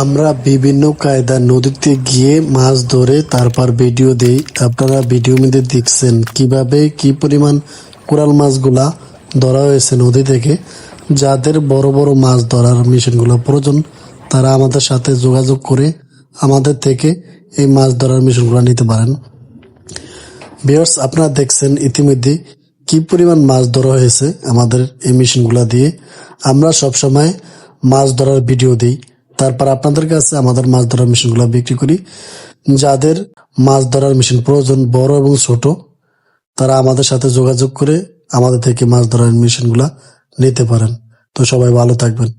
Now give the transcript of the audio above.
আমরা বিভিন্ন কায়দা নদীতে গিয়ে মাছ ধরে তারপর ভিডিও দেই। আপনারা ভিডিও মধ্যে দেখছেন কীভাবে কি পরিমাণ কোরাল মাছগুলা ধরা হয়েছে নদী থেকে। যাদের বড় বড় মাছ ধরার মেশিনগুলো প্রয়োজন, তারা আমাদের সাথে যোগাযোগ করে আমাদের থেকে এই মাছ ধরার মেশিনগুলো নিতে পারেন। ভিউয়ার্স, আপনারা দেখছেন ইতিমধ্যে কি পরিমাণ মাছ ধরা হয়েছে আমাদের এই মেশিনগুলা দিয়ে। আমরা সবসময় মাছ ধরার ভিডিও দিই, তারপর আপনাদের কাছে আমাদের মাছ ধরার মেশিনগুলো বিক্রি করি। যাদের মাছ ধরার মেশিন প্রয়োজন বড় এবং ছোট, তারা আমাদের সাথে যোগাযোগ করে আমাদের থেকে মাছ ধরার মেশিনগুলা নিতে পারেন। তো সবাই ভালো থাকবেন।